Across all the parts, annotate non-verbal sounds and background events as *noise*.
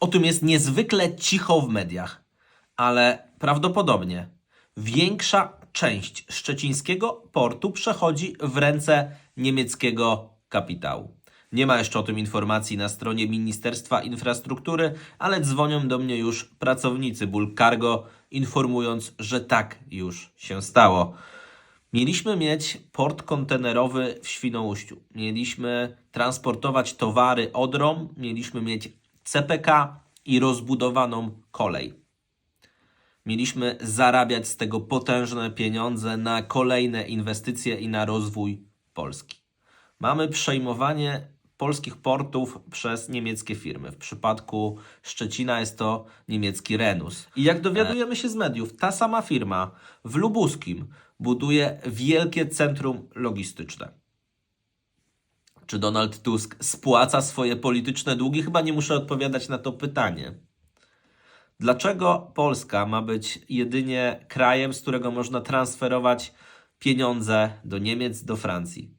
O tym jest niezwykle cicho w mediach, ale prawdopodobnie większa część szczecińskiego portu przechodzi w ręce niemieckiego kapitału. Nie ma jeszcze o tym informacji na stronie Ministerstwa Infrastruktury, ale dzwonią do mnie już pracownicy Bull Cargo, informując, że tak już się stało. Mieliśmy mieć port kontenerowy w Świnoujściu. Mieliśmy transportować towary Odrą, mieliśmy mieć CPK i rozbudowaną kolej. Mieliśmy zarabiać z tego potężne pieniądze na kolejne inwestycje i na rozwój Polski. Mamy przejmowanie polskich portów przez niemieckie firmy. W przypadku Szczecina jest to niemiecki Renus. I jak dowiadujemy się z mediów, ta sama firma w Lubuskim buduje wielkie centrum logistyczne. Czy Donald Tusk spłaca swoje polityczne długi? Chyba nie muszę odpowiadać na to pytanie. Dlaczego Polska ma być jedynie krajem, z którego można transferować pieniądze do Niemiec, do Francji?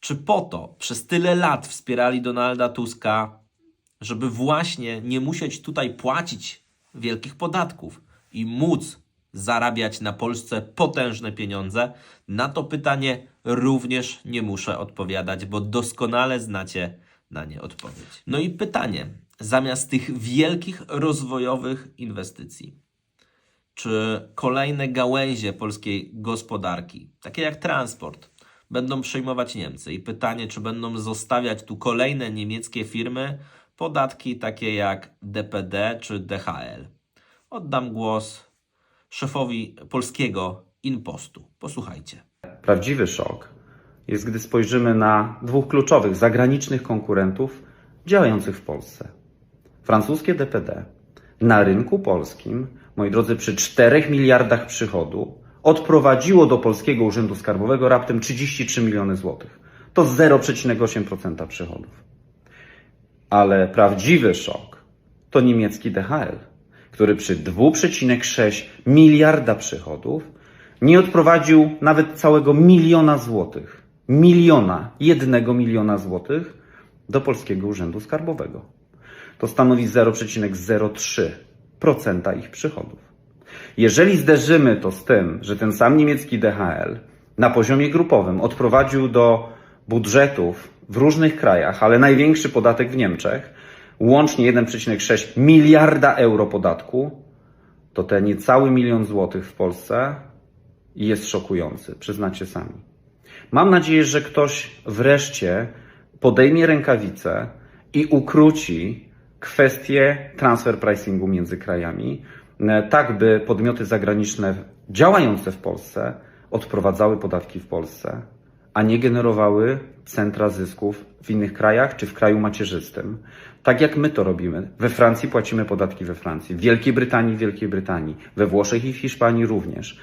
Czy po to przez tyle lat wspierali Donalda Tuska, żeby właśnie nie musieć tutaj płacić wielkich podatków i móc zarabiać na Polsce potężne pieniądze? Na to pytanie również nie muszę odpowiadać, bo doskonale znacie na nie odpowiedź. No i pytanie, zamiast tych wielkich rozwojowych inwestycji, czy kolejne gałęzie polskiej gospodarki, takie jak transport, będą przejmować Niemcy? I pytanie, czy będą zostawiać tu kolejne niemieckie firmy podatki takie jak DPD czy DHL? Oddam głos szefowi polskiego Inpostu. Posłuchajcie. Prawdziwy szok jest, gdy spojrzymy na dwóch kluczowych zagranicznych konkurentów działających w Polsce. Francuskie DPD na rynku polskim, moi drodzy, przy 4 miliardach przychodu odprowadziło do Polskiego Urzędu Skarbowego raptem 33 miliony złotych. To 0,8% przychodów. Ale prawdziwy szok to niemiecki DHL, który przy 2,6 miliarda przychodów nie odprowadził nawet całego miliona złotych. Miliona, jednego miliona złotych do Polskiego Urzędu Skarbowego. To stanowi 0,03% ich przychodów. Jeżeli zderzymy to z tym, że ten sam niemiecki DHL na poziomie grupowym odprowadził do budżetów w różnych krajach, ale największy podatek w Niemczech, łącznie 1,6 miliarda euro podatku, to ten niecały milion złotych w Polsce jest szokujący, przyznacie sami. Mam nadzieję, że ktoś wreszcie podejmie rękawice i ukróci kwestię transfer pricingu między krajami, e, tak by podmioty zagraniczne działające w Polsce odprowadzały podatki w Polsce, a nie generowały centra zysków w innych krajach czy w kraju macierzystym. Tak jak my to robimy. We Francji płacimy podatki we Francji, w Wielkiej Brytanii w Wielkiej Brytanii, we Włoszech i w Hiszpanii również.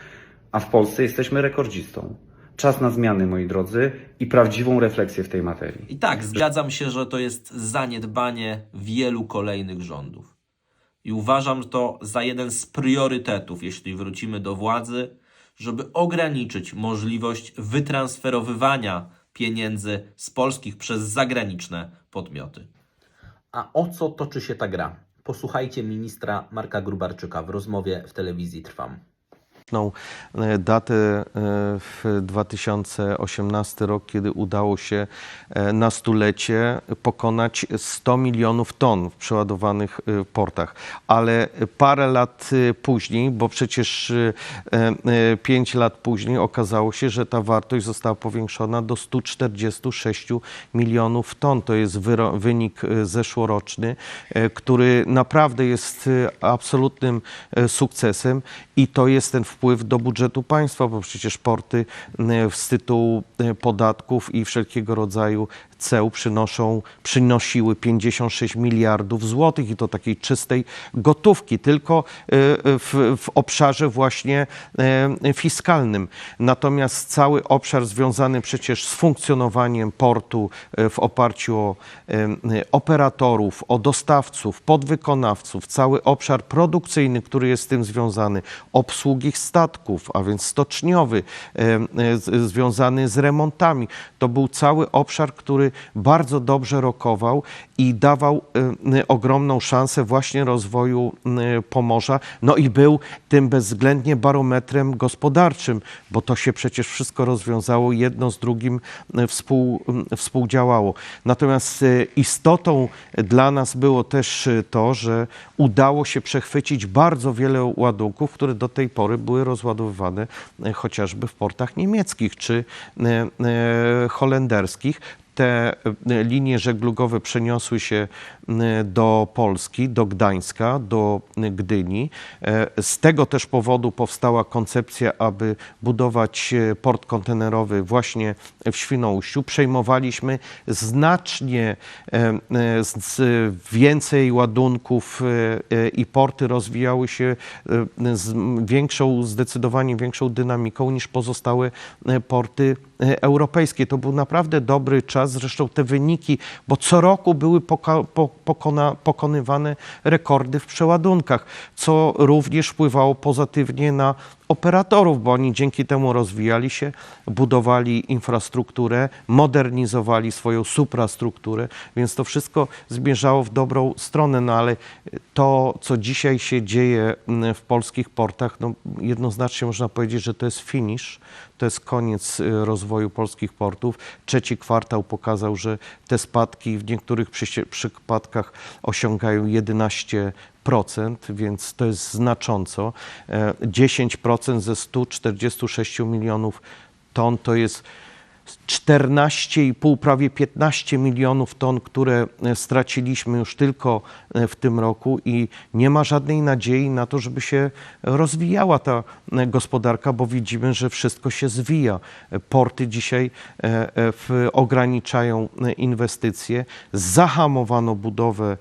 A w Polsce jesteśmy rekordzistą. Czas na zmiany, moi drodzy, i prawdziwą refleksję w tej materii. I tak, zgadzam się, że to jest zaniedbanie wielu kolejnych rządów. I uważam to za jeden z priorytetów, jeśli wrócimy do władzy, żeby ograniczyć możliwość wytransferowywania pieniędzy z polskich przez zagraniczne podmioty. A o co toczy się ta gra? Posłuchajcie ministra Marka Grubarczyka w rozmowie w telewizji Trwam. E, datę e, w 2018 rok, kiedy udało się e, na stulecie pokonać 100 milionów ton w przeładowanych portach. Ale parę lat później, bo przecież 5 lat później okazało się, że ta wartość została powiększona do 146 milionów ton. To jest wynik zeszłoroczny, który naprawdę jest absolutnym sukcesem i to jest ten wpływ do budżetu państwa, bo przecież porty e, z tytułu e, podatków i wszelkiego rodzaju ceł przynoszą, przynosiły 56 miliardów złotych i to takiej czystej gotówki, tylko e, w, w obszarze właśnie e, fiskalnym. Natomiast cały obszar związany przecież z funkcjonowaniem portu e, w oparciu o operatorów, o dostawców, podwykonawców, cały obszar produkcyjny, który jest z tym związany, obsługi statków, a więc stoczniowy, związany z remontami. To był cały obszar, który bardzo dobrze rokował i dawał y, y, ogromną szansę właśnie rozwoju y, Pomorza. No i był tym bezwzględnie barometrem gospodarczym, bo to się przecież wszystko rozwiązało, jedno z drugim współ, współdziałało. Natomiast istotą dla nas było też to, że udało się przechwycić bardzo wiele ładunków, które do tej pory były rozładowywane chociażby w portach niemieckich czy holenderskich te y, linie żeglugowe przeniosły się do Polski, do Gdańska, do Gdyni. E, Z tego też powodu powstała koncepcja, aby budować e, port kontenerowy właśnie w Świnoujściu. Przejmowaliśmy znacznie e, e, więcej ładunków e, e, i porty rozwijały się e, z większą, zdecydowanie większą dynamiką niż pozostałe e, porty e, europejskie. To był naprawdę dobry czas, zresztą te wyniki, bo co roku były poka- po, pokona, pokonywane rekordy w przeładunkach, co również wpływało pozytywnie na operatorów, bo oni dzięki temu rozwijali się, budowali infrastrukturę, modernizowali swoją suprastrukturę, więc to wszystko zmierzało w dobrą stronę, no ale to, co dzisiaj się dzieje mm, w polskich portach, no jednoznacznie można powiedzieć, że to jest finish, to jest koniec y, rozwoju polskich portów. Trzeci kwartał pokazał, że te spadki w niektórych przypadkach osiągają 11%, więc to jest znacząco. E, 10% ze 146 milionów ton to jest 14,5, prawie 15 milionów ton, które e, straciliśmy już tylko e, w tym roku i nie ma żadnej nadziei na to, żeby się rozwijała ta e, gospodarka, bo widzimy, że wszystko się zwija. Porty dzisiaj ograniczają inwestycje, zahamowano budowę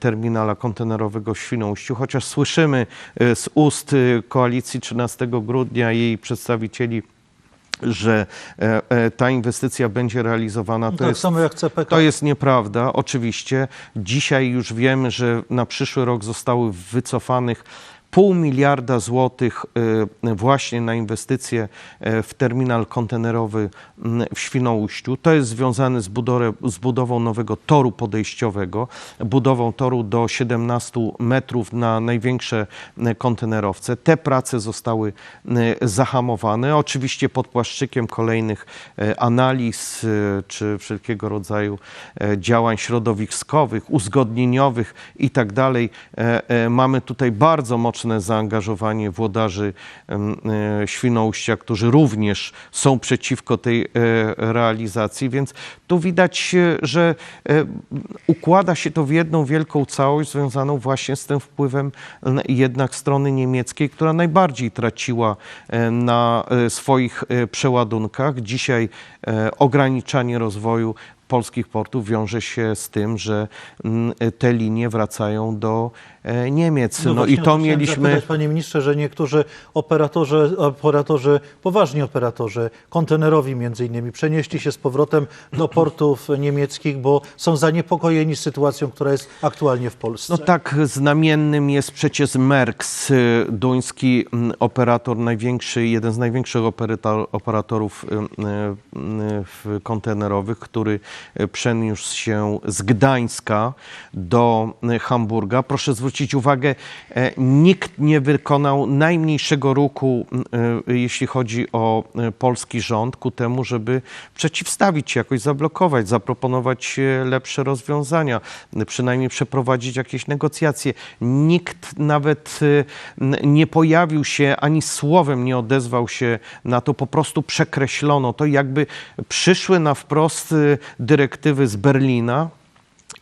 terminala kontenerowego w Świnoujściu, chociaż słyszymy z ust koalicji 13 grudnia jej przedstawicieli, że e, e, ta inwestycja będzie realizowana. To tak jest, samo jak CPK. to jest nieprawda, oczywiście. Dzisiaj już wiemy, że na przyszły rok zostały wycofanych pół miliarda złotych e, właśnie na inwestycje e, w terminal kontenerowy m, w Świnoujściu. To jest związane z, z budową nowego toru podejściowego, budową toru do 17 metrów na największe kontenerowce. Te prace zostały zahamowane, oczywiście pod płaszczykiem kolejnych analiz czy wszelkiego rodzaju działań środowiskowych, uzgodnieniowych i tak Mamy tutaj bardzo mocne zaangażowanie włodarzy e, Świnoujścia, którzy również są przeciwko tej e, realizacji, więc tu widać, e, że układa się to w jedną wielką całość związaną właśnie z tym wpływem jednak strony niemieckiej, która najbardziej traciła na swoich przeładunkach. Dzisiaj ograniczanie rozwoju polskich portów wiąże się z tym, że mm, te linie wracają do e, Niemiec. No, właśnie i to mieliśmy. Zapytać, panie ministrze, że niektórzy operatorzy, operatorzy, poważni operatorzy, kontenerowi między innymi, przenieśli się z powrotem do *clears throat* portów niemieckich, bo są zaniepokojeni sytuacją, która jest aktualnie w Polsce. No tak, znamiennym jest przecież Merckx, y, duński mm, operator, największy, jeden z największych operator, operatorów y, y, kontenerowych, który przeniósł się z Gdańska do y, Hamburga. Proszę zwrócić uwagę, e, nikt nie wykonał najmniejszego ruchu, jeśli chodzi o polski rząd, ku temu, żeby przeciwstawić się, jakoś zablokować, zaproponować e, lepsze rozwiązania, przynajmniej przeprowadzić jakieś negocjacje. Nikt nawet nie pojawił się, ani słowem nie odezwał się na to, po prostu przekreślono to, jakby przyszły na wprost dyrektywy z Berlina,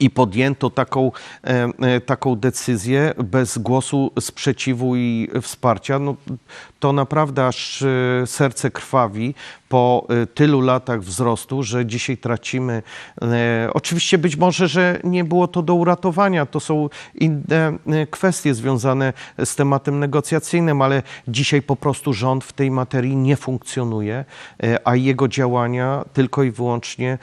i podjęto taką, e, e, taką decyzję bez głosu sprzeciwu i wsparcia, no, to naprawdę aż e, serce krwawi po tylu latach wzrostu, że dzisiaj tracimy. Oczywiście być może, że nie było to do uratowania, to są inne kwestie związane z tematem negocjacyjnym, ale dzisiaj po prostu rząd w tej materii nie funkcjonuje, a jego działania tylko i wyłącznie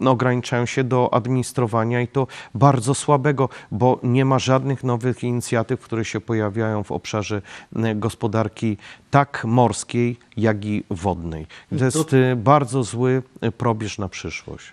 ograniczają się do administrowania i to bardzo słabego, bo nie ma żadnych nowych inicjatyw, które się pojawiają w obszarze e, gospodarki tak morskiej, jak i wodnej. To jest e, bardzo zły e, probierz na przyszłość.